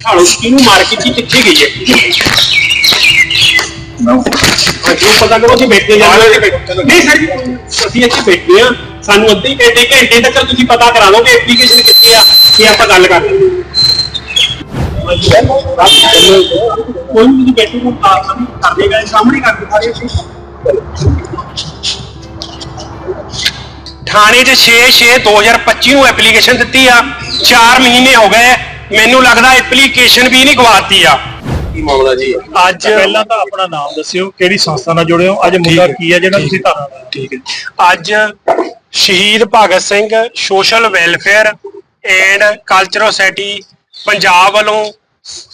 ਹਾਲੋ ਕਿਹਨੂੰ ਮਾਰ ਕੇ ਚੀ ਕਿੱਥੇ ਗਈ ਹੈ? ਅਜੋ ਪਤਾ ਕਰੋ ਕਿ ਬੈਠੇ ਜਾਂਦੇ ਨਹੀਂ ਸਰ ਜੀ, ਅਸੀਂ ਇੱਥੇ ਬੈਠੇ ਆ ਸਾਨੂੰ ਅੱਧੇ ਘੰਟੇ ਘੰਟੇ ਤੱਕ ਤੁਸੀਂ ਪਤਾ ਕਰਾ ਦਿਓ ਕਿ ਐਪਲੀਕੇਸ਼ਨ ਕਿੱਥੇ ਆ ਕਿ ਆਪਾਂ ਗੱਲ ਕਰ ਲੈਂਦੇ ਕੋਈ ਵੀ ਬੈਠੇ ਨੂੰ ਕਰ ਦੇਗਾ ਸਾਹਮਣੇ ਕਰ ਦੇ ਸਾਰੇ ਅਸੀਂ। ਥਾਣੇ 'ਚ 6-6-2025 ਨੂੰ ਐਪਲੀਕੇਸ਼ਨ ਦਿੱਤੀ ਆ। 4 ਮਹੀਨੇ ਹੋ ਗਏ। ਮੈਨੂੰ ਲੱਗਦਾ ਐਪਲੀਕੇਸ਼ਨ ਵੀ ਨਹੀਂ ਗਵਾਤੀ ਆ। ਕੀ ਮਾਮਲਾ ਜੀ? ਅੱਜ ਪਹਿਲਾਂ ਤਾਂ ਆਪਣਾ ਨਾਮ ਦੱਸਿਓ ਕਿਹੜੀ ਸੰਸਥਾ ਨਾਲ ਜੁੜੇ ਹੋ? ਅੱਜ ਮੁੱਦਾ ਕੀ ਹੈ ਜਿਹੜਾ ਤੁਸੀਂ ਧਾਰਨਾ ਠੀਕ ਹੈ। ਅੱਜ Shaheed Bhagat Singh social welfare and cultural society Punjab ਵੱਲੋਂ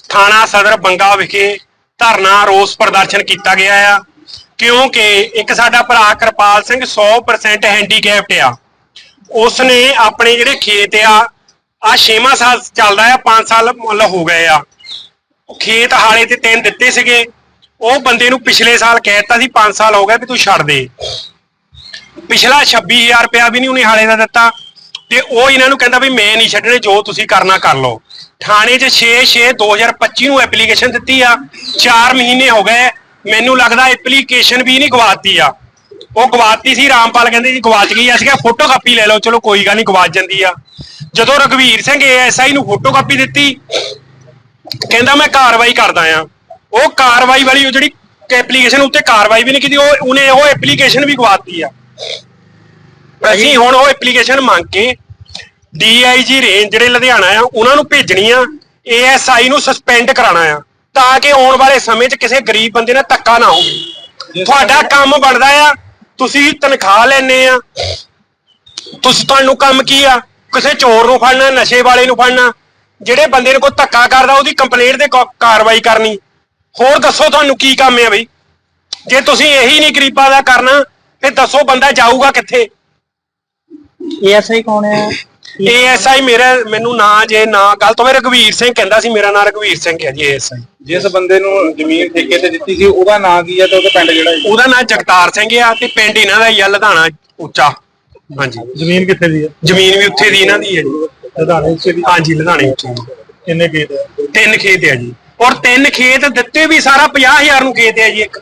ਥਾਣਾ ਸਦਰ ਬੰਗਾ ਵਿਖੇ ਧਰਨਾ ਰੋਸ ਪ੍ਰਦਰਸ਼ਨ ਕੀਤਾ ਗਿਆ ਆ। ਕਿਉਂਕਿ ਇੱਕ ਸਾਡਾ ਭਰਾ ਕਿਰਪਾਲ ਸਿੰਘ 100% ਹੈਂਡੀਕੈਪਟ ਆ। ਉਸ ਨੇ ਆਪਣੇ ਜਿਹੜੇ ਖੇਤ ਆ ਆ 6ਵਾਂ ਸਾਲ ਚੱਲਦਾ ਆ 5 ਸਾਲ ਮੁੱਲ ਹੋ ਗਏ ਆ। ਖੇਤ ਹਾਲੇ ਤੇ ਤਿੰਨ ਦਿੱਤੇ ਸੀਗੇ। ਉਹ ਬੰਦੇ ਨੂੰ ਪਿਛਲੇ ਸਾਲ ਕਹਿਤਾ ਸੀ 5 ਸਾਲ ਹੋ ਗਏ ਵੀ ਤੂੰ ਛੱਡ ਦੇ। ਪਿਛਲਾ 26000 ਰੁਪਇਆ ਵੀ ਨਹੀਂ ਉਹਨੇ ਹਾਲੇ ਦਾ ਦਿੱਤਾ। ਤੇ ਉਹ ਇਹਨਾਂ ਨੂੰ ਕਹਿੰਦਾ ਵੀ ਮੈਂ ਨਹੀਂ ਛੱਡਣੇ, ਜੋ ਤੁਸੀਂ ਕਰਨਾ ਕਰ ਲਓ। ਥਾਣੇ 'ਚ 6-6-2025 ਨੂੰ ਐਪਲੀਕੇਸ਼ਨ ਦਿੱਤੀ ਆ। 4 ਮਹੀਨੇ ਹੋ ਗਏ। ਮੈਨੂੰ ਲੱਗਦਾ ਐਪਲੀਕੇਸ਼ਨ ਵੀ ਨਹੀਂ ਗਵਾਤੀ ਆ। ਉਹ ਗਵਾਤੀ ਸੀ, ਰਾਮਪਾਲ ਕਹਿੰਦੇ ਜੀ ਗਵਾਚ ਗਈ। ਆ ਅਸੀਂ ਕਿਹਾ ਫੋਟੋ ਕਾਪੀ ਲੈ ਲਓ। ਚਲੋ, ਕੋਈ ਗੱਲ ਨਹੀਂ ਗਵਾਚ ਜਾਂਦੀ ਆ। ਜਦੋਂ ਰਗਵੀਰ ਸਿੰਘ ਏਐਸਆਈ ਨੂੰ ਫੋਟੋ ਕਾਪੀ ਦਿੱਤੀ ਕਹਿੰਦਾ ਮੈਂ ਕਾਰਵਾਈ ਕਰਦਾ ਆ। ਉਹ ਕਾਰਵਾਈ ਵਾਲੀ ਉਹ ਜਿਹੜੀ ਐਪਲੀਕੇਸ਼ਨ ਉੱਤੇ ਕਾਰਵਾਈ ਵੀ ਨਹੀਂ ਕੀਤੀ ਉਹ ਉਹਨੇ ਉਹ ਐਪਲੀਕੇਸ਼ਨ ਵੀ ਗਵਾਤੀ ਆ। ਅਸੀਂ ਹੁਣ ਉਹ ਐਪਲੀਕੇਸ਼ਨ ਮੰਗ ਕੇ ਡੀਆਈਜੀ ਰੇਂਜ ਜਿਹੜੇ ਲੁਧਿਆਣਾ ਆ ਉਹਨਾਂ ਨੂੰ ਭੇਜਣੀ ਆ ਏਐਸਆਈ ਨੂੰ ਸਸਪੈਂਡ ਕਰਾਉਣਾ ਆ ਤਾਂ ਕਿ ਆਉਣ ਵਾਲੇ ਸਮੇਂ 'ਚ ਕਿਸੇ ਗਰੀਬ ਬੰਦੇ ਨਾਲ ਧੱਕਾ ਨਾ ਹੋਵੇ। ਤੁਹਾਡਾ ਕੰਮ ਬਣਦਾ ਆ ਤੁਸੀਂ ਤਨਖਾਹ ਲੈਣੇ ਆ ਤੁਸੀਂ ਤੁਹਾਨੂੰ ਕੰਮ ਕੀ ਆ? ਕਿਸੇ ਚੋਰ ਨੂੰ ਫੜਨਾ ਨਸ਼ੇ ਵਾਲੇ ਨੂੰ ਫੜਨਾ ਜਿਹੜੇ ਬੰਦੇ ਨੂੰ ਕੋਈ ਧੱਕਾ ਕਰਦਾ ਉਹਦੀ ਕੰਪਲੇਂਟ ਤੇ ਕਾ- ਕਾਰਵਾਈ ਕਰਨੀ। ਹੋਰ ਦੱਸੋ ਤੁਹਾਨੂੰ ਕੀ ਕੰਮ ਹੈ ਬਈ? ਜੇ ਤੁਸੀਂ ਇਹੀ ਨਹੀਂ ਗਰੀਬਾਂ ਦਾ ਕਰਨਾ ਫਿਰ ਦੱਸੋ ਬੰਦਾ ਜਾਊਗਾ ਕਿੱਥੇ? ਏਐਸਆਈ ਕੌਣ ਹੈ? ਏਐਸਆਈ ਮੇਰਾ ਮੈਨੂੰ ਨਾਂ ਜੇ ਨਾਂ ਗਲਤ ਹੋਵੇ ਰਘਵੀਰ ਸਿੰਘ ਕਹਿੰਦਾ ਸੀ ਮੇਰਾ ਨਾਂ ਰਘਵੀਰ ਸਿੰਘ ਹੈ ਜੀ ਏਐਸਆਈ। ਜਿਸ ਬੰਦੇ ਨੂੰ ਜ਼ਮੀਨ ਠੇਕੇ ਤੇ ਦਿੱਤੀ ਸੀ ਉਹਦਾ ਨਾਂ ਕੀ ਹੈ ਤੇ ਉਹਦਾ ਪਿੰਡ ਜਿਹੜਾ ਹੈ? ਉਹਦਾ ਨਾਂ ਜਗਤਾਰ ਸਿੰਘ ਆ ਤੇ ਪਿੰਡ ਇਹਨਾਂ ਦਾ ਹੀ ਆ ਲਧਾਣਾ ਉੱਚਾ। ਹਾਂਜੀ। ਜ਼ਮੀਨ ਕਿੱਥੇ ਦੀ ਹੈ? ਜ਼ਮੀਨ ਵੀ ਉੱਥੇ ਦੀ ਇਹਨਾਂ ਦੀ ਹੈ ਜੀ। ਲੁਧਿਆਣੇ ਚ ਦੀ ਹਾਂਜੀ ਲਧਾਣੇ ਉੱਚੀ ਕਿੰਨੇ ਖੇਤ ਹੈ? ਤਿੰਨ ਖੇਤ ਆ ਜੀ। ਔਰ ਤਿੰਨ ਖੇਤ ਦਿੱਤੇ ਵੀ ਸਾਰਾ 50000 ਨੂੰ ਖੇਤ ਆ ਜੀ ਇੱਕ।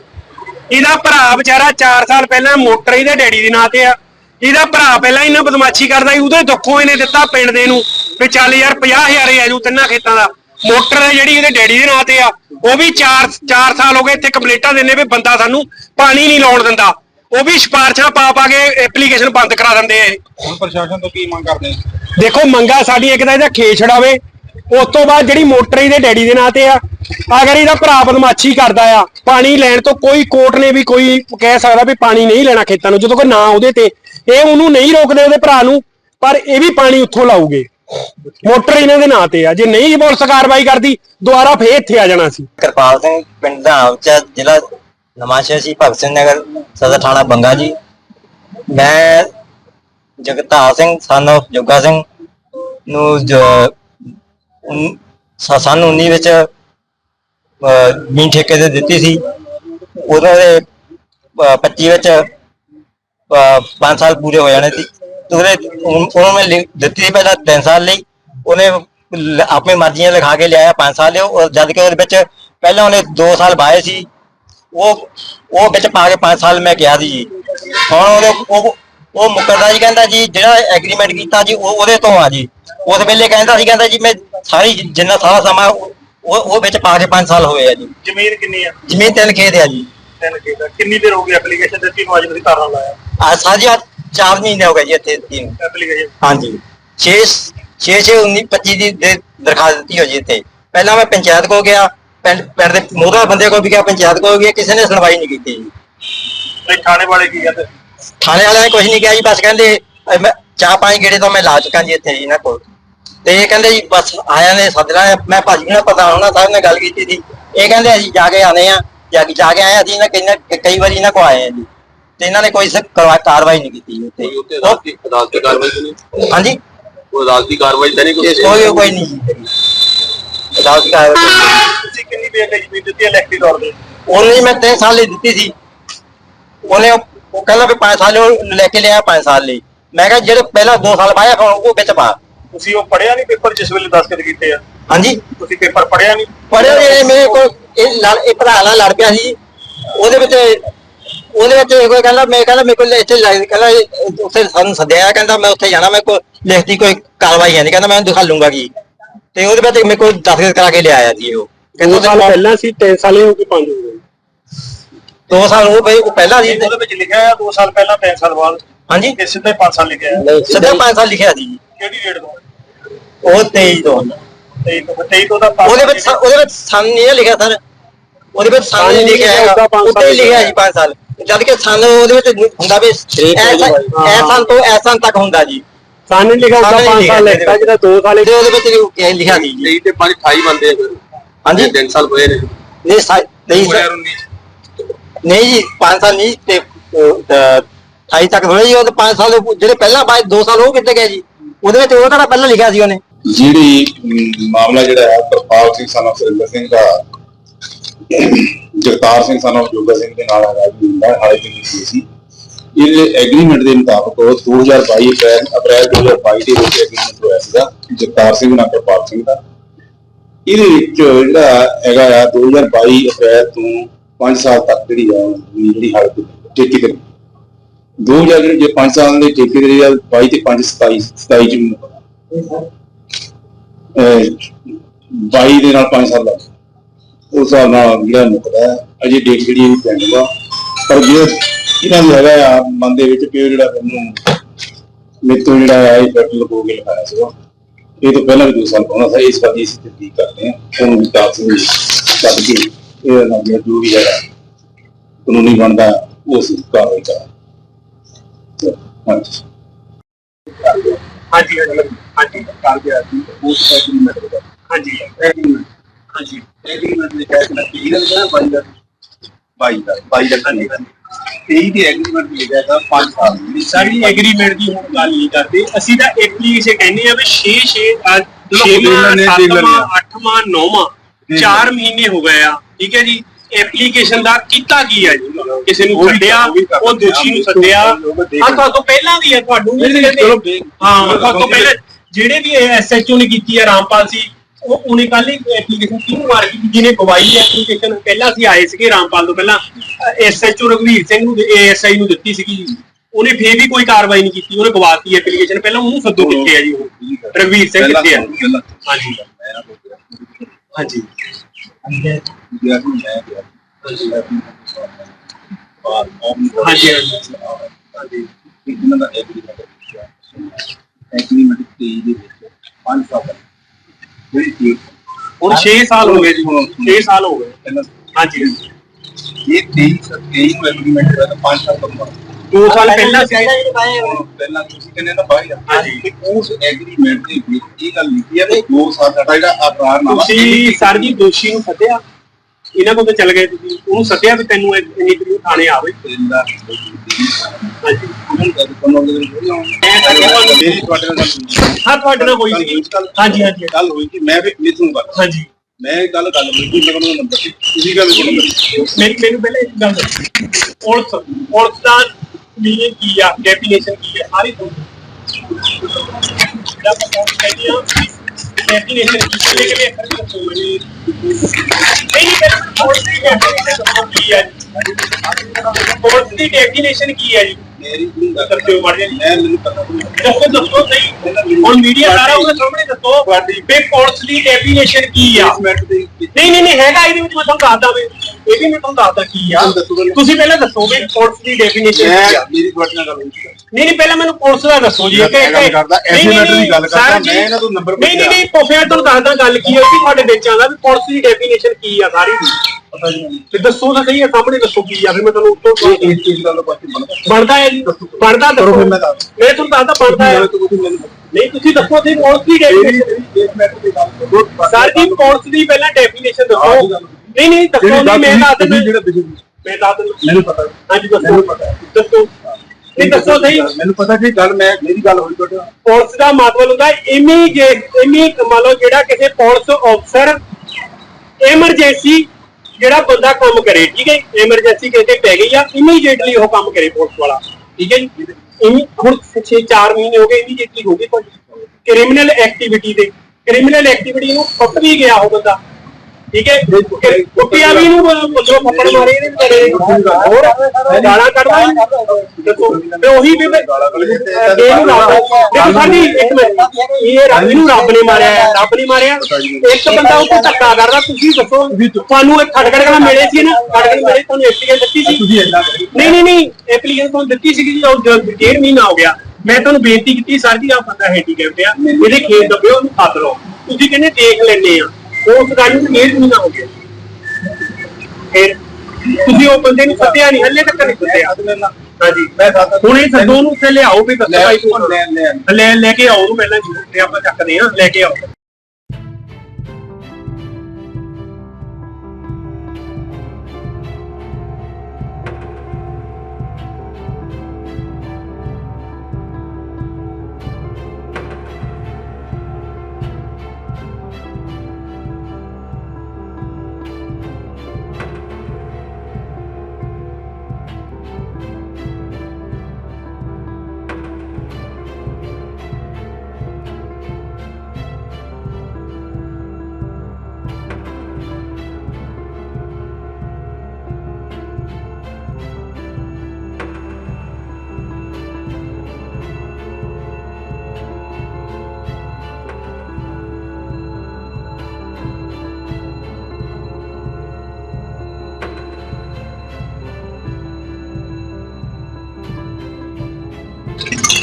ਇਹਦਾ ਭਰਾ ਵਿਚਾਰਾ 4 ਸਾਲ ਪਹਿਲਾਂ ਮੋਟਰ ਇਹਦੇ ਡੈਡੀ ਦੇ ਨਾਂ ਤੇ ਆ। ਇਹਦਾ ਭਰਾ ਪਹਿਲਾਂ ਇਹਨਾਂ ਬਦਮਾਸ਼ੀ ਕਰਦਾ ਸੀ ਉਹਦੇ ਦੁੱਖੋਂ ਇਹਨੇ ਦਿੱਤਾ ਪਿੰਡ ਦੇ ਨੂੰ ਵੀ ਚੱਲ ਯਾਰ 50000 ਹੀ ਆ ਜੂ ਤਿੰਨਾਂ ਖੇਤਾਂ ਦਾ। ਮੋਟਰ ਹੈ ਜਿਹੜੀ ਇਹਦੇ ਡੈਡੀ ਦੇ ਨਾਂ ਤੇ ਆ। ਉਹ ਵੀ 4 4 ਸਾਲ ਹੋ ਗਏ ਇੱਥੇ ਕੰਪਲੀਟਾਂ ਦਿੰਦੇ ਵੀ ਬੰਦਾ ਸਾਨੂੰ ਪਾਣੀ ਨਹੀਂ ਲਾਉਣ ਦਿੰਦਾ। ਉਹ ਵੀ ਸਿਫਾਰਸ਼ਾਂ ਪਾ ਪਾ ਕੇ ਐਪਲੀਕੇਸ਼ਨ ਬੰਦ ਕਰਾ ਦਿੰਦੇ ਆ ਇਹ। ਹੁਣ ਪ੍ਰਸ਼ਾਸਨ ਤੋਂ ਕੀ ਮੰਗ ਕਰਦੇ ਆ? ਦੇਖੋ ਮੰਗਾ ਸਾਡੀ ਇੱਕ ਤਾਂ ਇਹਦਾ ਖੇਤ ਛਡਾਵੇ ਉਸ ਤੋਂ ਬਾਅਦ ਜਿਹੜੀ ਮੋਟਰ ਇਹਦੇ ਡੈਡੀ ਦੇ ਨਾਂ ਤੇ ਆ ਅਗਰ ਇਹਦਾ ਭਰਾ ਬਦਮਾਸ਼ੀ ਕਰਦਾ ਆ ਪਾਣੀ ਲੈਣ ਤੋਂ ਕੋਈ ਕੋਰਟ ਨੇ ਵੀ ਕੋਈ ਕਹਿ ਸਕਦਾ ਵੀ ਪਾਣੀ ਨਹੀਂ ਲੈਣਾ ਖੇਤਾਂ ਨੂੰ ਜਦੋਂ ਕੋਈ ਨਾਂ ਉਹਦੇ ਤੇ ਇਹ ਉਹਨੂੰ ਨਹੀਂ ਰੋਕਦੇ ਉਹਦੇ ਭਰਾ ਨੂੰ ਪਰ ਇਹ ਵੀ ਪਾਣੀ ਉੱਥੋਂ ਲਾਊਗੇ। ਮੋਟਰ ਇਹਨਾਂ ਦੇ ਨਾਂ ਤੇ ਆ ਜੇ ਨਹੀਂ ਪੁਲਿਸ ਕਾਰਵਾਈ ਕਰਦੀ ਦੁਬਾਰਾ ਫੇਰ ਇੱਥੇ ਆ ਜਾਣਾ ਸੀ। ਕਿਰਪਾਲ ਸਿੰਘ ਪਿੰਡ ਦਾ ਜ਼ਿਲ੍ਹਾ ਨਵਾਂਸ਼ਹਿਰ ਸੀ ਭਗਤ ਸਿੰਘ ਨਗਰ ਸਦਰ ਥਾਣਾ ਬੰਗਾ ਜੀ। ਮੈਂ ਜਗਤਾਰ ਸਿੰਘ ਸਨ of ਜੋਗਾ ਸਿੰਘ ਨੂੰ ਜੋ ਉਨ- ਸੰਨ 19 ਵਿੱਚ ਮੀਨ ਠੇਕੇ ਤੇ ਦਿੱਤੀ ਸੀ। ਉਹਨਾਂ ਦੇ ਅਹ, 25 ਵਿੱਚ 5 ਸਾਲ ਪੂਰੇ ਹੋ ਜਾਣੇ ਸੀ। ਤੇ ਉਹਨੇ ਉਨ- ਉਹਨਾਂ ਨੇ ਦਿੱਤੀ ਸੀ ਪਹਿਲਾਂ 3 ਸਾਲ ਲਈ। ਉਹਨੇ ਆਪਣੀ ਮਰਜ਼ੀਆਂ ਲਿਖਾ ਕੇ ਲਿਆਇਆ 5 ਸਾਲ ਲਿਓ ਔਰ ਜਦ ਕਿ ਉਹਦੇ ਵਿੱਚ ਪਹਿਲਾਂ ਉਹਨੇ 2 ਸਾਲ ਬਾਏ ਸੀ। ਉਹ ਉਹ ਵਿੱਚ ਪਾ ਕੇ 5 ਸਾਲ ਮੈਂ ਕਿਹਾ ਸੀ ਜੀ। ਹੁਣ ਉਹਦੇ ਉਹ ਉਹ ਮੁਕਰਦਾ ਜੀ ਕਹਿੰਦਾ ਜੀ ਜਿਹੜਾ ਐਗਰੀਮੈਂਟ ਕੀਤਾ ਜੀ ਉਹ ਉਹਦੇ ਤੋਂ ਆ ਜੀ। ਉਸ ਵੇਲੇ ਕਹਿੰਦਾ ਸੀ ਕਹਿੰਦਾ ਜੀ ਮੈਂ ਸਾਰੀ ਜਿੰਨਾ ਸਾਰਾ ਸਮਾਂ ਉਹ ਉਹ ਵਿੱਚ ਪਾ ਕੇ 5 ਸਾਲ ਹੋਏ ਆ ਜੀ। ਜ਼ਮੀਨ ਕਿੰਨੀ ਹੈ ਜ਼ਮੀਨ ਤਿੰਨ ਖੇਤ ਆ ਜੀ। ਤਿੰਨ ਖੇਤ ਕਿੰਨੀ ਦੇਰ ਹੋ ਗਈ ਐਪਲੀਕੇਸ਼ਨ ਦਿੱਤੀ? ਨੂੰ ਅੱਜ ਤੁਸੀਂ ਧਾਰਨਾ ਲਾਇਆ। ਆ ਸਾਜੀ ਆ 4 ਮਹੀਨੇ ਹੋ ਗਏ ਜੀ ਇੱਥੇ ਦਿੱਤੀ ਨੂੰ। ਐਪਲੀਕੇਸ਼ਨ ਹਾਂਜੀ। 6 6 6 19 25 ਦੀ ਦੇ ਦਰਖਾਸਤ ਦਿੱਤੀ ਹੋ ਜੀ ਇੱਥੇ। ਪਹਿਲਾਂ ਮੈਂ ਪੰਚਾਇਤ ਕੋ ਗਿਆ। ਪਿੰਡ ਪਿੰਡ ਦੇ ਮੋਹਰਾ ਬੰਦੇ ਕੋ ਵੀ ਗਿਆ ਪੰਚਾਇਤ ਕੋ ਗਿਆ ਕਿਸੇ ਨੇ ਸੁਣਵਾਈ ਨਹੀਂ ਕੀਤੀ ਜੀ। ਤੇ ਥਾਣੇ ਵਾਲੇ ਕੀ ਕਹਿੰਦੇ? ਥਾਣੇ ਵਾਲਿਆਂ ਨੇ ਕੁਝ ਨਹੀਂ ਕਿਹਾ ਜੀ ਬਸ ਕਹਿੰਦੇ ਅਹ ਮੈਂ ਚਾਹ ਪੰਜ ਗੇੜੇ ਤਾਂ ਮੈਂ ਲਾ ਚੁੱਕਾ ਜੀ ਇੱਥੇ ਜੀ ਇਹਨਾਂ ਕੋਲ। ਤੇ ਇਹ ਕਹਿੰਦੇ ਜੀ ਬਸ ਆਇਆ ਨੇ ਸੱਦਣਾ ਹੈ। ਮੈਂ ਭਾਜੀ ਨਾਲ ਪਤਾ ਹੋਣਾ ਸਾਹਿਬ ਨੇ ਗੱਲ ਕੀਤੀ ਸੀ। ਇਹ ਕਹਿੰਦੇ ਅਸੀਂ ਜਾ ਕੇ ਆਨੇ ਆ ਜਾ ਕੇ ਜਾ ਕੇ ਆਏ ਅਸੀਂ ਇਹਨਾਂ ਕਈ ਕਈ ਵਾਰੀ ਇਹਨਾਂ ਕੋ ਆਏ ਆ ਜੀ। ਤੇ ਇਹਨਾਂ ਨੇ ਕੋਈ ਸ- ਕਰਵਾ- ਕਾਰਵਾਈ ਨਹੀਂ ਕੀਤੀ ਜੀ ਉੱਥੇ ਉੱਤੇ ਅਦਾਲਤੀ ਅਦਾਲਤੀ ਕਾਰਵਾਈ ਤਾਂ ਨਹੀਂ? ਹਾਂਜੀ? ਕੋਈ ਅਦਾਲਤੀ ਕਾਰਵਾਈ ਤਾਂ ਨਹੀਂ ਕੋਈ ਕੋਈ ਕੋਈ ਨਹੀਂ ਜੀ। ਦੀ ਕਾਰਵਾਈ ਤੁਸੀਂ ਕਿੰਨੀ ਦੇਰ ਲਈ ਜ਼ਮੀਨ ਦਿੱਤੀ ਹੈ ਲਿਖਤੀ ਤੌਰ ਤੇ ਉਹਨੇ ਜੀ ਮੈਂ 3 ਸਾਲ ਲਈ ਦਿੱਤੀ ਸੀ ਉਹਨੇ ਉਹ ਕਹਿੰਦਾ ਵੀ 5 ਸਾਲ ਉਹ ਲੈ ਕੇ ਲਿਆ 5 ਸਾਲ ਲਈ ਮੈਂ ਕਿਹਾ ਜਿਹੜੇ ਪਹਿਲਾਂ 2 ਸਾਲ ਬਾਇਆ ਉਹ ਵਿੱਚ ਪਾ ਤੁਸੀਂ ਉਹ ਪੜਿਆ ਨਹੀਂ ਪੇਪਰ ਜਿਸ ਵੇਲੇ ਦਸਤਖਤ ਕੀਤੇ ਆ ਹਾਂਜੀ ਤੁਸੀਂ ਪੇਪਰ ਪੜਿਆ ਨਹੀਂ ਪੜਿਆ ਜੇ ਮੇਰੇ ਕੋਲ ਇਹ ਲੜ ਇਹ ਭਰਾ ਨਾਲ ਲੜ ਪਿਆ ਸੀ ਉਹਦੇ ਵਿੱਚ ਉਹਦੇ ਵਿੱਚ ਇਹ ਕੋਈ ਕਹਿੰਦਾ ਮੈਂ ਕਹਿੰਦਾ ਮੇਰੇ ਕੋਲ ਇੱਥੇ ਕਹਿੰਦਾ ਉੱਥੇ ਸਾਨੂੰ ਸੱਦਿਆ ਕਹਿੰਦਾ ਮੈਂ ਉੱਥੇ ਜਾਣਾ ਮੇਰੇ ਕੋਲ ਲਿਖਤੀ ਕੋਈ ਕਾਰਵਾਈ ਹੈ ਨਹੀਂ ਕਹਿੰਦਾ ਮੈਂ ਦਿਖਾ ਲੂੰਗਾ ਕੀ ਤੇ ਉਹਦੇ ਵਿੱਚ ਮੇਰੇ ਕੋਲ ਦਸਤਖਤ ਕਰਾ ਕੇ ਲਿਆਇਆ ਸੀ ਉਹ। ਦੋ ਸਾਲ ਪਹਿਲਾਂ ਸੀ 3 ਸਾਲ ਹੋ ਗਏ 5 ਹੋ ਗਏ। ਦੋ ਸਾਲ ਉਹ ਬਈ ਉਹ ਪਹਿਲਾਂ ਸੀ। ਉਹਦੇ ਵਿੱਚ ਲਿਖਿਆ ਹੈ 2 ਸਾਲ ਪਹਿਲਾਂ 3 ਸਾਲ ਬਾਅਦ। ਹਾਂਜੀ। ਤੇ ਸਿੱਧੇ 5 ਸਾਲ ਲਿਖਿਆ ਹੈ ਸਿੱਧਾ 5 ਸਾਲ ਲਿਖਿਆ ਸੀ। ਜੀ। ਕਿਹੜੀ ਡੇਟ ਤੋਂ? ਉਹ 23 ਤੋਂ। 23 ਤੋਂ 23 ਤੋਂ ਦਾ ਪੰਜ ਉਹਦੇ ਵਿੱਚ ਸ- ਉਹਦੇ ਵਿੱਚ ਸਨ ਨਹੀਂ ਹੈ ਲਿਖਿਆ ਸਰ। ਉਹਦੇ ਵਿੱਚ ਸਨ ਨਹੀਂ ਲਿਖਿਆ ਹੈਗਾ। ਉੱਤੇ ਹੀ ਲਿਖਿਆ ਜੀ 5 ਸਾਲ। ਜਦ ਕਿ ਸਨ ਉਹਦੇ ਵਿੱਚ ਹੁੰਦਾ ਵੀ ਐਸਾ ਐਸਾ ਤੋਂ ਐਸਾ ਤੱਕ ਹੁੰਦਾ ਜੀ। ਸਾਨੂੰ ਲਿਖਿਆ ਉਹਦਾ ਸਾਨੂੰ 5 ਨਹੀਂ ਸਾਲ ਲਿਖਿਆ ਜਿਹੜਾ 2 ਸਾਲ ਇਹਦੇ ਉਹਦੇ ਵਿੱਚ ਇਹ ਲਿਖਿਆ ਸੀ ਜੀ। 23 ਤੇ 5 28 ਬੰਦੇ ਆ ਫਿਰ। ਹਾਂਜੀ। ਤਿੰਨ ਸਾਲ ਹੋਏ ਨੇ। ਨਹੀਂ ਸਾ- ਨਹੀਂ ਸਰ। 2019 ਨਹੀਂ ਜੀ। 5 ਸਾਲ ਨਹੀਂ ਤੇ 28 ਤੱਕ ਥੋੜੇ ਜੀ ਉਹ ਤਾਂ 5 ਸਾਲ ਦੇ ਜਿਹੜੇ ਪਹਿਲਾਂ ਬਾਅਦ 2 ਸਾਲ ਉਹ ਕਿੱਥੇ ਗਏ ਜੀ? ਉਹਦੇ ਵਿੱਚ ਉਹ ਕਿਹੜਾ ਪਹਿਲਾਂ ਲਿਖਿਆ ਸੀ ਉਹਨੇ। ਜਿਹੜੀ ਅਮ, ਮਾਮਲਾ ਜਿਹੜਾ ਹੈ ਪ੍ਰਪਾਲ ਸਿੰਘ ਸਾਨੂੰ ਸੁਰਿੰਦਰ ਸਿੰਘ ਦਾ ਜਗਤਾਰ ਸਿੰਘ ਸਾਨੂੰ ਜੋਗਾ ਸਿੰਘ ਦੇ ਨਾਲ ਹੈਗਾ ਜੀ ਹੁੰਦਾ ਹਾਲੇ ਕੀਤੀ ਸੀ। ਇਹ ਐਗਰੀਮੈਂਟ ਦੇ ਮੁਤਾਬਕ ਉਹ 2022 ਅਪ੍ਰੈਲ ਅਪ੍ਰੈਲ 2022 ਦੇ ਵਿੱਚ ਐਗਰੀਮੈਂਟ ਹੋਇਆ ਸੀਗਾ ਜਗਤਾਰ ਸਿੰਘ ਨਾਲ ਪ੍ਰਪਾਲ ਸਿੰਘ ਦਾ। ਇਹਦੇ ਵਿੱਚ ਜਿਹੜਾ ਹੈਗਾ ਆ 2022 ਅਪ੍ਰੈਲ ਤੋਂ 5 ਸਾਲ ਤੱਕ ਜਿਹੜੀ ਆ ਜਿਹੜੀ ਹਾਲਤ ਠੇਕੇ ਤੇ 2000 ਜਿਹੜੇ ਜੇ 5 ਸਾਲ ਦੇ ਠੇਕੇ ਦੇ ਆ 22 ਤੇ 5 27 27 ਚ 22 ਦੇ ਨਾਲ 5 ਸਾਲ ਦਾ ਉਸ ਹਿਸਾਬ ਨਾਲ ਜਿਹੜਾ ਮੁੱਕਦਾ ਹੈ, ਅਜੇ ਡੇਟ ਜਿਹੜੀ ਇਹ ਆ। ਪਰ ਜੇ ਇਹਨਾਂ ਨੂੰ ਹੈਗਾ ਆ, ਮਨ ਦੇ ਵਿੱਚ ਕਿ ਜਿਹੜਾ ਮੈਨੂੰ ਮੇਤੋਂ ਜਿਹੜਾ ਆ, ਇਹ ਬੈਟਲ ਹੋ ਕੇ ਲਗਾਇਆ ਸੀਗਾ। ਇਹ ਤੋਂ ਪਹਿਲਾਂ ਵੀ ਦੋ ਸਾਲ ਪਹਿਲਾਂ ਸੀ, ਇਸ ਵਾਰ ਦੀ ਅਸੀਂ ਤਬਦੀਲ ਕਰਦੇ ਹਾਂ। ਉਹਨੂੰ ਵਿਕਾਸ ਨੂੰ ਛੱਡ ਕੇ ਇਹ ਨਾ ਜੋ ਵੀ ਹੈਗਾ, ਕਾਨੂੰਨੀ ਬਣਦਾ ਉਸ ਕਾਰਵਾਈ ਕਰਾਂ ਹਾਂਜੀ। ਹਾਂਜੀ ਹਾਂਜੀ ਕਰ ਗਿਆ ਸੀ ਉਸ ਐਗਰੀਮੈਂਟ ਦਾ ਹਾਂਜੀ ਐਗਰੀਮੈਂਟ ਹਾਂਜੀ। ਐਗਰੀਮੈਂਟ ਦੇ ਕਹਿ ਕੇ ਨਾ 22 ਦਾ 22 ਦਾ 22 ਦਾ ਹਾਂਜੀ 2023 ਦੀ ਐਗਰੀਮੈਂਟ ਮਿਲਿਆ ਹੈਗਾ 5 ਸਾਲ ਦੀ। ਸਾਰੀ ਐਗਰੀਮੈਂਟ ਦੀ ਹੁਣ ਗੱਲ ਨਹੀਂ ਕਰਦੇ। ਅਸੀਂ ਤਾਂ ਇਟਲੀ ਸੇ ਕਹਿੰਦੇ ਆ ਵੀ 6 6 ਅੱਜ 6ਵਾਂ 7ਵਾਂ 8ਵਾਂ 9ਵਾਂ 4 ਮਹੀਨੇ ਹੋ ਗਏ ਆ। ਠੀਕ ਹੈ ਜੀ? ਐਪਲੀਕੇਸ਼ਨ ਦਾ ਕੀਤਾ ਕੀ ਹੈ ਜੀ? ਕਿਸੇ ਨੂੰ ਛੱਡਿਆ ਉਹ ਦੋਸ਼ੀ ਨੂੰ ਛੱਡਿਆ ਆ। ਤੁਹਾਨੂੰ ਪਹਿਲਾਂ ਵੀ ਹੈ ਤੁਹਾਨੂੰ ਹਾਂ ਤੁਹਾਨੂੰ ਪਹਿਲਾਂ ਜਿਹੜੇ ਵੀ ਐਸਐਚਓ ਨੇ ਕੀਤੀ ਹੈ ਰਾਮਪਾਲ ਸੀ ਉਹ ਉਹਨੇ ਕੱਲ ਹੀ ਐਪਲੀਕੇਸ਼ਨ ਕਿਉਂ ਮਾਰ ਕੀਤੀ ਜਿਹਨੇ ਗਵਾਈ ਐਪਲੀਕੇਸ਼ਨ ਪਹਿਲਾਂ ਅਸੀਂ ਆਏ ਸੀਗੇ ਰਾਮਪਾਲ ਤੋਂ ਪਹਿਲਾਂ ਐਸਐਚਓ ਰਘਵੀਰ ਸਿੰਘ ਨੂੰ ਏਐਸਆਈ ਨੂੰ ਦਿੱਤੀ ਸੀਗੀ ਉਹਨੇ ਫੇਰ ਵੀ ਕੋਈ ਕਾਰਵਾਈ ਨਹੀਂ ਕੀਤੀ ਉਹਨੇ ਗਵਾਤੀ ਐਪਲੀਕੇਸ਼ਨ ਪਹਿਲਾਂ ਉਹਨੂੰ ਸੱਦੋ ਕਿੱਥੇ ਆ ਜੀ ਉਹ? ਰਘਵੀਰ ਸਿੰਘ ਕਿੱਥੇ ਆ? ਹਾਂਜੀ। ਨਾ ਹਾਂਜੀ ਗਿਆ ਸੀ ਮੈਂ ਗਿਆ ਹਾਂਜੀ, ਹਾਂਜੀ। ਇਹਨਾਂ ਦਾ। ਐਗਰੀਮੈਂਟ ਐਗਰੀਮੈਂਟ 23 ਦੇ ਵਿੱਚ। 5 ਸਾਲ ਹੁਣ 6 ਸਾਲ ਹੋ ਗਏ ਜੀ 6 ਸਾਲ ਹੋ ਗਏ। ਪਹਿਲਾਂ ਹਾਂਜੀ। ਇਹ 23 23 ਨੂੰ ਐਗਰੀਮੈਂਟ ਹੋਇਆ ਤਾਂ 5 ਸਾਲ ਤੋਂ ਬਾਅਦ। 2 ਸਾਲ ਪਹਿਲਾਂ ਸੀ। ਪਹਿਲਾਂ ਤੁਸੀਂ ਕਹਿੰਦੇ ਨਾ ਬਾਹਰ ਹਾਂਜੀ। ਤੇ ਉਸ ਐਗਰੀਮੈਂਟ ਦੇ ਵਿੱਚ ਇਹ ਗੱਲ ਲਿਖੀ ਹੈ ਕਿ 2 ਸਾਲ ਦਾ ਜਿਹੜਾ ਅਪਰਾਧਨਾਮਾ ਤੁਸੀਂ ਸਰ ਜੀ ਦੋਸ਼ੀ ਨੂੰ ਸੱਦਿਆ। ਇਹਨਾਂ ਕੋਲ ਤੇ ਚਲ ਗਏ ਤੁਸੀਂ। ਉਹਨੂੰ ਸੱਦਿਆ ਵੀ ਤੈਨੂੰ ਇਹ- ਇੰਨੀ ਤਰੀਕ ਥਾਣੇ ਆਵੇ। ਹਾਂਜੀ। ਮੈਂ ਤਾਂ ਤੁਹਾਨੂੰ- ਮੇਰੀ ਤੁਹਾਡੇ ਨਾਲ ਹੋਈ ਹਾਂ ਤੁਹਾਡੇ ਨਾਲ ਹੋਈ ਸੀ ਹਾਂਜੀ ਹਾਂਜੀ। ਗੱਲ ਹੋਈ ਕਿ ਮੈਂ ਵੀ ਨੂੰ ਗੱਲ ਹਾਂਜੀ। ਮੈਂ ਇਹ ਗੱਲ ਗੱਲ ਹੋਈ ਕਿ ਮੈਂ ਉਹਨਾਂ ਨੰਬਰ ਸੀ ਤੁਸੀਂ ਗੱਲ ਕੋਲ ਨੰਬਰ ਮੈਨੂੰ ਪਹਿਲਾਂ ਇੱਕ ਗੱਲ ਦੱਸੋ। ਪੁਲਿਸ ਪੁਲਿਸ ਦਾ ਮੀਨਿੰਗ ਕੀ ਆ? ਡੈਫੀਨੇਸ਼ਨ ਕੀ ਆ? ਸਾਰੀ ਤੁਹਾਨੂੰ ਜਿਹੜਾ ਆਪਾਂ ਕਹਿੰਦੇ ਆ ਡੈਫੀਨੇਸ਼ਨ ਕੀ ਹੈ ਕਿ ਅੱਖਰ ਵਿੱਚ ਦੱਸੋ ਮੈਨੂੰ। ਨਹੀਂ ਪਹਿਲਾਂ ਪੁਲਿਸ ਦੀ ਡੈਫੀਨੇਸ਼ਨ ਕੀ ਹੈ ਪੁਲਿਸ ਦੀ ਡੈਫੀਨੇਸ਼ਨ ਕੀ ਹੈ ਜੀ? ਮੇਰੀ ਕੋਈ ਗੱਲ ਦੱਸਿਓ ਮਾੜਾ ਜਿਹਾ। ਮੈਂ ਮੈਨੂੰ ਪਤਾ ਨਹੀਂ। ਦੱਸੋ ਦੱਸੋ ਸਹੀ। ਹੁਣ ਮੀਡੀਆ ਸਾਰਾ ਉਹਦੇ ਸਾਹਮਣੇ ਦੱਸੋ ਤੁਹਾਡੀ- ਵੀ ਪੁਲਿਸ ਦੀ ਡੈਫੀਨੇਸ਼ਨ ਕੀ ਆ। ਨਹੀਂ ਨਹੀਂ ਨਹੀਂ ਹੈਗਾ ਇਹਦੇ ਵਿੱਚ ਮੈਂ ਤੁਹਾਨੂੰ ਦੱਸਦਾ ਵੀ ਇਹ ਵੀ ਮੈਂ ਤੁਹਾਨੂੰ ਦੱਸਦਾ ਕੀ ਆ। ਤੁਸੀਂ ਪਹਿਲਾਂ। ਦੱਸੋ ਵੀ ਪੁਲਿਸ ਦੀ ਡੈਫੀਨੇਸ਼ਨ ਕੀ ਆ। ਮੇਰੀ ਤੁਹਾਡੇ ਨਾਲ ਗੱਲ ਨਹੀਂ ਨਹੀਂ ਪਹਿਲਾਂ ਮੈਨੂੰ ਪੁਲਿਸ ਦਾ ਦੱਸੋ ਜੀ। ਕਿ- ਗੱਲ ਕਿ- ਕਰਦਾ, ਐਸੇ matter ਦੀ ਗੱਲ ਕਰਦਾ, ਮੈਂ ਇਹਨਾਂ ਤੋਂ number ਨਹੀਂ ਨਹੀਂ। ਨਹੀਂ ਪੁੱਛਿਆ ਤੁਹਾਨੂੰ ਦੱਸਦਾ ਗੱਲ ਕੀ ਹੋਈ ਤੁਹਾਡੇ ਵਿੱਚ ਆਉਂਦਾ ਵੀ ਪੁਲਿਸ ਦੀ ਡੈਫੀਨੇਸ਼ਨ ਕੀ ਆ ਸਾਰੀ। ਦੀ ਪਤਾ ਤੇ ਦੱਸੋ ਤਾਂ ਸਹੀ ਸਾਹਮਣੇ ਦੱਸੋ ਕੀ ਆ ਫਿਰ ਮੈਂ ਤੁਹਾਨੂੰ ਉੱਤੋਂ ਇਹ ਇਸ ਚੀਜ਼ ਦਾ ਬਾਤ ਬਣਦਾ ਬਣਦਾ ਹੈ ਜੀ ਬਣਦਾ ਦੱਸੋ। ਫਿਰ ਮੈਂ ਦੱਸ ਮੈਂ ਤੁਹਾਨੂੰ ਦੱਸਦਾ ਬਣਦਾ ਹੈ। ਨਹੀਂ ਤੁਸੀਂ ਦੱਸੋ ਤੁਸੀਂ ਪੁਲਿਸ ਦੀ ਡੈਫੀਨੇਸ਼ਨ ਸਰ ਜੀ ਪੁਲਿਸ ਦੀ ਪਹਿਲਾਂ ਡੈਫੀਨੇਸ਼ਨ ਦੱਸੋ। ਨਹੀਂ ਨਹੀਂ ਦੱਸੋ ਨਹੀਂ ਮੈਂ ਦੱਸ ਦਿੰਦਾ। ਜਿਹੜਾ ਬਿਜਲੀ ਮੈਂ ਦੱਸ ਦਿੰਦਾ। ਮੈਨੂੰ ਪਤਾ। ਹਾਂਜੀ ਦੱਸੋ। ਮੈਨੂੰ ਪਤਾ। ਹੈ। ਦੱਸੋ। ਨਹੀਂ ਦੱਸੋ ਸਹੀ। ਮੈਨੂੰ ਪਤਾ ਕਿ ਗੱਲ ਮੈਂ ਮੇਰੀ ਗੱਲ ਹੋਈ ਤੁਹਾਡੇ ਪੁਲਿਸ ਦਾ ਮਤਲਬ ਹੁੰਦਾ ਇਮੀਡੀਏਟ ਇਮੀ ਮੰਨ ਲਓ ਜਿਹੜਾ ਕਿਸੇ ਪੁਲਿਸ ਅਫਸਰ ਐਮਰਜੈਂਸੀ ਜਿਹੜਾ ਬੰਦਾ ਕੰਮ ਕਰੇ, ਠੀਕ ਹੈ ਐਮਰਜੈਂਸੀ ਕਿਸੇ ਪੈ ਗਈ ਆ ਇਮੀਡੀਏਟਲੀ ਉਹ ਕੰਮ ਕਰੇ ਪੁਲਿਸ ਵਾਲਾ, ਠੀਕ ਹੈ ਜੀ? ਹੁਣ 6 4 ਮਹੀਨੇ ਹੋ ਗਏ ਇਮੀਡੀਏਟਲੀ ਹੋ ਗਏ ਤੁਹਾਡੀ ਕ੍ਰਿਮੀਨਲ ਐਕਟੀਵਿਟੀ ਦੇ ਕ੍ਰਿਮੀਨਲ ਐਕਟੀਵਿਟੀ ਨੂੰ ਟੁੱਟ ਵੀ ਗਿਆ ਉਹ ਬੰਦਾ। ਠੀਕ ਹੈ? ਕੁੱਟਿਆ ਵੀ ਨੂੰ ਮਤਲਬ ਪੱਪੜ ਮਾਰੇ ਇਹਨੇ ਵਿਚਾਰੇ। ਹੋਰ ਗਾਲਾਂ ਕੱਢਦਾ। ਦੇਖੋ ਤੇ ਉਹੀ ਵੀ ਫਿਰ ਇਹਨੂੰ ਰੱਬ ਦੇਖੋ ਸਾਡੀ ਇੱਕ ਮਿੰਟ। ਇਹ ਰੱਬ ਨੂੰ ਰੱਬ ਨੇ ਮਾਰਿਆ ਰੱਬ ਨੇ ਮਾਰਿਆ। ਇੱਕ ਬੰਦਾ ਉਹ ਤੇ ਧੱਕਾ ਕਰਦਾ ਤੁਸੀਂ ਦੱਸੋ। ਤੁਹਾਨੂੰ ਇੱਕ ਖੜਖੜ ਕਲਾ ਮਿਲੇ ਸੀ ਨਾ ਖੜਖੜ ਮਿਲੇ ਤੁਹਾਨੂੰ ਐਪਲੀਕੇਸ਼ਨ ਦਿੱਤੀ ਸੀ? ਤੁਸੀਂ ਏਦਾਂ ਨਹੀਂ ਨਹੀਂ ਨਹੀਂ ਐਪਲੀਕੇਸ਼ਨ ਤੁਹਾਨੂੰ ਦਿੱਤੀ ਸੀ ਜੀ ਉਹ ਡੇਢ ਮਹੀਨਾ ਹੋ ਗਿਆ। ਮੈਂ ਤੁਹਾਨੂੰ ਬੇਨਤੀ ਕੀਤੀ ਸਰ ਜੀ ਆ ਬੰਦਾ ਹੈਂਡੀਕੈਪ ਆ ਇਹਦੇ ਖੇਤ ਦੱਬਿਓ ਉਹਨੂੰ ਖੱਤ ਲਓ ਤੁਸੀਂ ਕਹਿੰਦੇ ਦੇਖ ਲੈਣੇ ਆ। ਉਹ ਗੱਲ ਨੂੰ ਡੇਢ ਮਹੀਨਾ ਹੋ ਗਿਆ ਫਿਰ ਤੁਸੀਂ ਉਹ ਬੰਦੇ ਨੂੰ ਸੱਦਿਆ ਨਹੀਂ ਹੱਲੇ ਤੱਕ ਨਹੀਂ ਸੱਦਿਆ। ਹਾਂਜੀ ਹੁਣ ਇਹ ਸੱਦੋ ਉਹਨੂੰ ਉੱਥੇ ਲਿਆਓ ਵੀ ਦੱਸੋ ਭਾਈ ਲੈ ਲੈ ਲੈ। ਕੇ ਆਓ ਉਹਨੂੰ ਪਹਿਲਾਂ ਤੇ ਆਪਾਂ ਚੱਕਦੇ ਆ ਲੈ ਕੇ ਆਓ।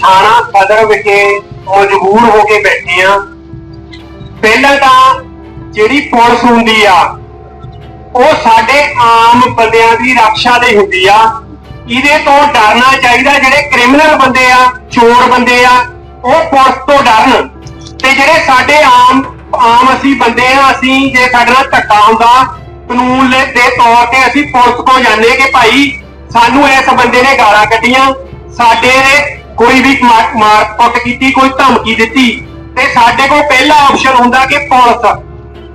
ਥਾਣਾ ਸਦਰ ਵਿਖੇ ਮਜਬੂਰ ਹੋ ਕੇ ਬੈਠੇ ਆ ਪਹਿਲਾਂ ਤਾਂ ਜਿਹੜੀ ਪੁਲਿਸ ਹੁੰਦੀ ਆ, ਉਹ ਸਾਡੇ ਆਮ ਬੰਦਿਆਂ ਦੀ ਰੱਖਿਆ ਲਈ ਹੁੰਦੀ ਆ। ਇਹਦੇ ਤੋਂ ਡਰਨਾ ਚਾਹੀਦਾ ਜਿਹੜੇ ਕ੍ਰਿਮੀਨਲ ਬੰਦੇ ਆ, ਚੋਰ ਬੰਦੇ ਆ, ਉਹ ਪੁਲਿਸ ਤੋਂ ਡਰਨ। ਤੇ ਜਿਹੜੇ ਸਾਡੇ ਆਮ ਆਮ ਅਸੀਂ ਬੰਦੇ ਆ, ਅਸੀਂ ਜੇ ਸਾਡੇ ਨਾਲ ਧੱਕਾ ਹੁੰਦਾ, ਕਾਨੂੰਨ ਦੇ ਤੌਰ ਤੇ ਅਸੀਂ ਪੁਲਿਸ ਕੋਲ ਜਾਂਦੇ ਕਿ ਭਾਈ, ਸਾਨੂੰ ਇਸ ਬੰਦੇ ਨੇ ਗਾਲਾਂ ਕੱਢੀਆਂ, ਸਾਡੇ ਕੋਈ ਵੀ ਮਾਰ- ਕੁੱਟ ਕੀਤੀ, ਕੋਈ ਧਮਕੀ ਦਿੱਤੀ, ਤੇ ਸਾਡੇ ਕੋਲ ਪਹਿਲਾ ਆਪਸ਼ਨ ਹੁੰਦਾ ਕਿ ਪੁਲਿਸ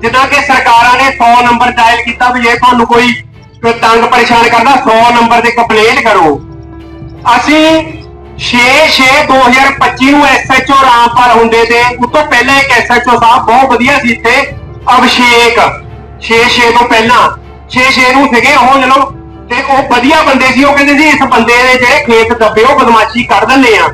ਜਿੱਦਾਂ ਕਿ ਸਰਕਾਰਾਂ ਨੇ 100 ਨੰਬਰ ਡਾਇਲ ਕੀਤਾ ਵੀ ਜੇ ਤੁਹਾਨੂੰ ਕੋਈ ਤੰਗ ਪਰੇਸ਼ਾਨ ਕਰਦਾ 100 ਨੰਬਰ ਤੇ ਕੰਪਲੇਂਟ ਕਰੋ। ਅਸੀਂ 6-6-2025 ਨੂੰ ਐਸਐਚਓ ਰਾਮਪਾਲ ਹੁੰਦੇ ਤੇ ਉਸ ਤੋਂ ਪਹਿਲਾਂ ਇੱਕ ਐਸਐਚਓ ਸਾਹਿਬ ਬਹੁਤ ਵਧੀਆ ਸੀ ਇੱਥੇ, ਅਭਿਸ਼ੇਕ। 6-6 ਤੋਂ ਪਹਿਲਾਂ। 6-6 ਨੂੰ ਸੀਗੇ, ਉਹ ਜਦੋਂ ਤੇ ਉਹ ਵਧੀਆ ਬੰਦੇ ਸੀ, ਉਹ ਕਹਿੰਦੇ ਸੀ ਇਸ ਬੰਦੇ ਦੇ ਜਿਹੜੇ ਖੇਤ ਦੱਬੇ, ਉਹ ਬਦਮਾਸ਼ੀ ਕਰ ਦਿੰਦੇ ਆ।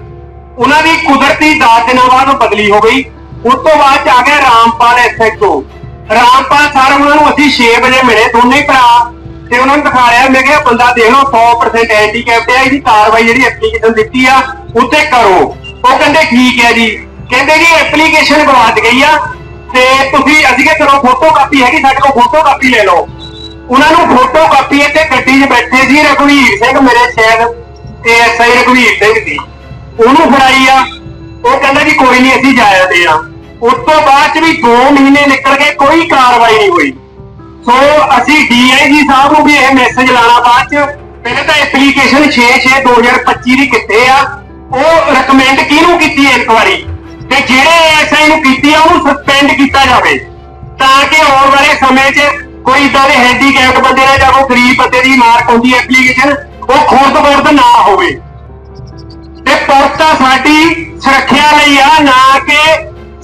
ਉਹਨਾਂ ਦੀ ਕੁਦਰਤੀ 10 ਦਿਨਾਂ ਬਾਅਦ ਬਦਲੀ ਹੋ ਗਈ। ਉਸ ਤੋਂ ਬਾਅਦ ਚ ਆ ਗਿਆ ਰਾਮਪਾਲ ਐਸਐਚਓ ਰਾਮਪਾਲ ਸਰ ਉਹਨਾਂ ਨੂੰ ਅਸੀਂ 6 ਵਜੇ ਮਿਲੇ, ਦੋਨੇ ਭਰਾ। ਤੇ ਉਹਨਾਂ ਨੂੰ ਦਿਖਾ ਦਿਖਾਇਆ ਮੈਂ ਕਿਹਾ ਬੰਦਾ ਦੇਖ ਲਓ 100% ਹੈਂਡੀਕੈਪ ਹੈ ਇਹਦੀ ਕਾਰਵਾਈ ਜਿਹੜੀ ਐਪਲੀਕੇਸ਼ਨ ਦਿੱਤੀ ਆ, ਉੱਤੇ ਕਰੋ। ਉਹ ਕਹਿੰਦੇ ਠੀਕ ਹੈ ਜੀ। ਕਹਿੰਦੇ ਜੀ ਐਪਲੀਕੇਸ਼ਨ ਗਵਾਚ ਗਈ ਆ। ਤੇ ਤੁਸੀਂ ਅਸੀਂ ਕਿ ਚਲੋ ਫੋਟੋ ਕਾਪੀ ਹੈਗੀ, ਸਾਡੇ ਕੋਲ ਫੋਟੋ ਕਾਪੀ ਲੈ ਲਓ। ਉਹਨਾਂ ਨੂੰ ਫੋਟੋ ਕਾਪੀ ਇੱਥੇ ਗੱਡੀ 'ਚ ਬੈਠੇ ਸੀ ਰਘਵੀਰ ਸਿੰਘ, ਮੇਰੇ ਸ਼ਾਇਦ ਐਸਆਈ ਰਘਵੀਰ ਸਿੰਘ ਸੀ ਉਹਨੂੰ ਫੜਾਈ ਆ। ਉਹ ਕਹਿੰਦਾ ਜੀ ਕੋਈ ਨਹੀਂ, ਅਸੀਂ ਜਾਇਆ ਦੇ ਆ। ਉਸ ਤੋਂ ਬਾਅਦ ਵੀ 2 ਮਹੀਨੇ ਨਿਕਲ ਗਏ, ਕੋਈ ਕਾਰਵਾਈ ਨਹੀਂ ਹੋਈ। ਸੋ ਅਸੀਂ ਡੀਆਈਜੀ ਸਾਹਿਬ ਨੂੰ ਵੀ ਇਹ ਮੈਸੇਜ ਲਾਣਾ ਬਾਅਦ ਚ। ਪਹਿਲਾਂ ਤਾਂ ਐਪਲੀਕੇਸ਼ਨ 6/6/2025 ਦੀ ਕਿੱਥੇ ਆ। ਉਹ ਰეკਮੈਂਡ ਕਿਹਨੂੰ ਕੀਤੀ ਹੈ ਇਨਕੁਆਰੀ ਤੇ ਜਿਹੜੇ ਐਸਆਈ ਨੂੰ ਕੀਤੀ ਆ, ਉਹਨੂੰ ਸਸਪੈਂਡ ਕੀਤਾ ਜਾਵੇ। ਤਾਂ ਕਿ ਆਉਣ ਵਾਲੇ ਸਮੇਂ 'ਚ ਕੋਈ ਇਦਾਂ ਦੇ ਹੈਂਡੀਕੈਪ ਬੰਦੇ ਨੇ ਜਾਂ ਕੋਈ ਗਰੀਬ ਬੰਦੇ ਦੀ ਮਾਰਕ ਹੁੰਦੀ ਐਪਲੀਕੇਸ਼ਨ ਉਹ ਖੁਰਦ-ਬੁਰਦ ਨਾ ਹੋਵੇ। ਤੇ ਪੁਲਿਸ ਸਾਡੀ ਸੁਰੱਖਿਆ ਲਈ ਆ, ਨਾ ਕਿ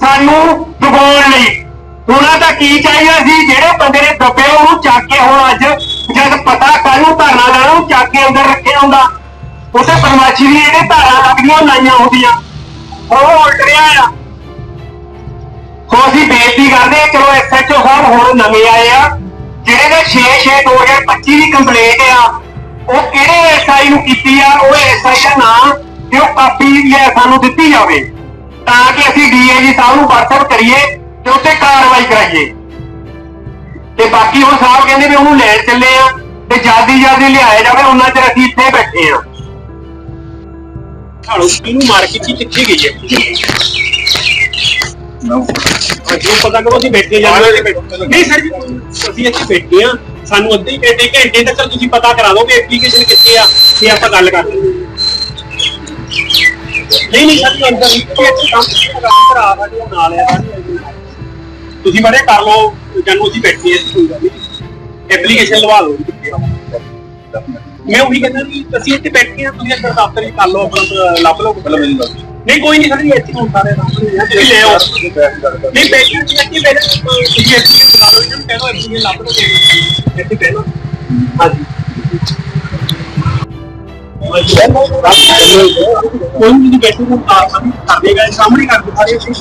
ਸਾਨੂੰ ਦਬਾਉਣ ਲਈ। ਉਹਨਾਂ ਦਾ ਕੀ ਚਾਹੀਦਾ ਸੀ? ਜਿਹੜੇ ਬੰਦੇ ਨੇ ਦੱਬੇ ਉਹਨੂੰ ਚੱਕ ਕੇ ਹੁਣ ਅੱਜ ਜਦ ਪਤਾ ਕੱਲ ਨੂੰ ਧਰਨਾ ਲਾਣਾ ਉਹ ਚੱਕ ਕੇ ਅੰਦਰ ਰੱਖਿਆ ਹੁੰਦਾ। ਉਸੇ ਪਰਮਾਚੀ ਦੀ ਜਿਹੜੇ ਧਾਰਾ ਲੱਗਦੀਆਂ ਉਹ ਲਾਈਆਂ ਹੁੰਦੀਆਂ। ਉਹ ਉਲਟ ਰਿਹਾ ਆ। ਸੋ ਅਸੀਂ ਬੇਨਤੀ ਕਰਦੇ ਹਾਂ, ਚਲੋ ਐਸਐਚਓ ਸਾਹਿਬ ਹੁਣ ਨਵੇਂ ਆਏ ਆ। ਜਿਹੜੇ ਦੇ 6/6/2025 ਦੀ ਕੰਪਲੇਂਟ ਆ, ਉਹ ਕਿਹੜੇ ਐਸਆਈ ਨੂੰ ਕੀਤੀ ਆ? ਉਹ ਐਸਆਈ ਦਾ ਨਾਮ ਤੇ ਉਹ ਕਾਪੀ ਲਿਆ ਸਾਨੂੰ ਦਿੱਤੀ ਜਾਵੇ, ਤਾਂ ਕਿ ਅਸੀਂ ਡੀਏਜੀ ਸਾਹਿਬ ਨੂੰ WhatsApp ਕਰੀਏ ਤੇ ਉੱਤੇ ਕਾਰਵਾਈ ਕਰਾਈਏ। ਤੇ ਬਾਕੀ ਹੁਣ ਸਾਹਿਬ ਕਹਿੰਦੇ ਵੀ ਉਹਨੂੰ ਲੈਣ ਚੱਲੇ ਆ ਤੇ ਜਲਦੀ ਜਲਦੀ ਲਿਆਇਆ ਜਾਵੇ, ਉਹਨਾਂ ਚਿਰ ਅਸੀਂ ਇੱਥੇ ਬੈਠੇ ਆ। ਹਾਲੋ ਇਹਨੂੰ ਮਾਰ ਕੇ ਕਿੱਥੇ ਗਈ ਹੈ? ਹਾਂਜੀ ਉਹ ਪਤਾ ਕਰੋ ਅਸੀਂ ਬੈਠੇ ਜਾਂਦੇ ਨਹੀਂ ਸਰ ਜੀ ਅਸੀਂ ਇੱਥੇ ਬੈਠੇ ਆ ਸਾਨੂੰ ਅੱਧੇ ਹੀ ਘੰਟੇ ਘੰਟੇ ਤੱਕ ਤੁਸੀਂ ਪਤਾ ਕਰਾ ਦਿਓ ਕਿ ਐਪਲੀਕੇਸ਼ਨ ਕਿੱਥੇ ਆ ਤੇ ਆਪਾਂ ਗੱਲ ਕਰ ਲਾਂਗੇ ਨਹੀਂ ਨਹੀਂ ਸਰ ਜੀ ਅੰਦਰ ਹੀ ਕੋਈ ਇੱਥੇ ਕੰਮ ਨਹੀਂ ਹੈਗਾ ਭਰਾ ਸਾਡੇ ਉਹ ਨਾਲ ਆ ਸਾਡੇ। ਤੁਸੀਂ ਮਾੜੇ ਕਰ ਲਓ ਜਾਨੂੰ ਅਸੀਂ ਬੈਠੇ ਆ ਕੋਈ ਗੱਲ ਨਹੀਂ। ਐਪਲੀਕੇਸ਼ਨ ਲਵਾ ਲਓ। ਮੈਂ ਉਹੀ ਕਹਿੰਦਾ ਵੀ ਅਸੀਂ ਇੱਥੇ ਬੈਠੇ ਆ ਤੁਸੀਂ ਅੰਦਰ ਦਫ਼ਤਰ ਹੀ ਕਰ ਲਓ ਆਪਣਾ ਲੱਭ ਲਓ। ਗੱਲ ਸੁਣੋ। ਨਹੀਂ ਕੋਈ ਨਹੀਂ। ਜੀ ਇੱਥੇ ਹੁਣ ਸਾਰੇ ਸਾਹਮਣੇ ਆ ਤੁਸੀਂ ਲੈ ਆਓ। ਨਹੀਂ ਬੈਠਣ ਦੀ ਇੱਥੇ ਬੈਠ ਤੁਸੀਂ ਇੱਥੇ ਬੁਲਾ ਲਓ ਇਹਨਾਂ ਨੂੰ ਕਹਿ ਦਿਓ ਇੱਥੇ ਲੱਭ ਲਓ ਇੱਥੇ ਕਹਿ ਲਓ ਹਾਂਜੀ। ਕੋਈ ਨਹੀਂ ਬੈਠੇ ਨੂੰ ਆ ਸਭ ਕਰ ਦੇਗਾ ਸਾਹਮਣੇ ਕਰ ਦੇ ਸਾਰੇ ਅਸੀਂ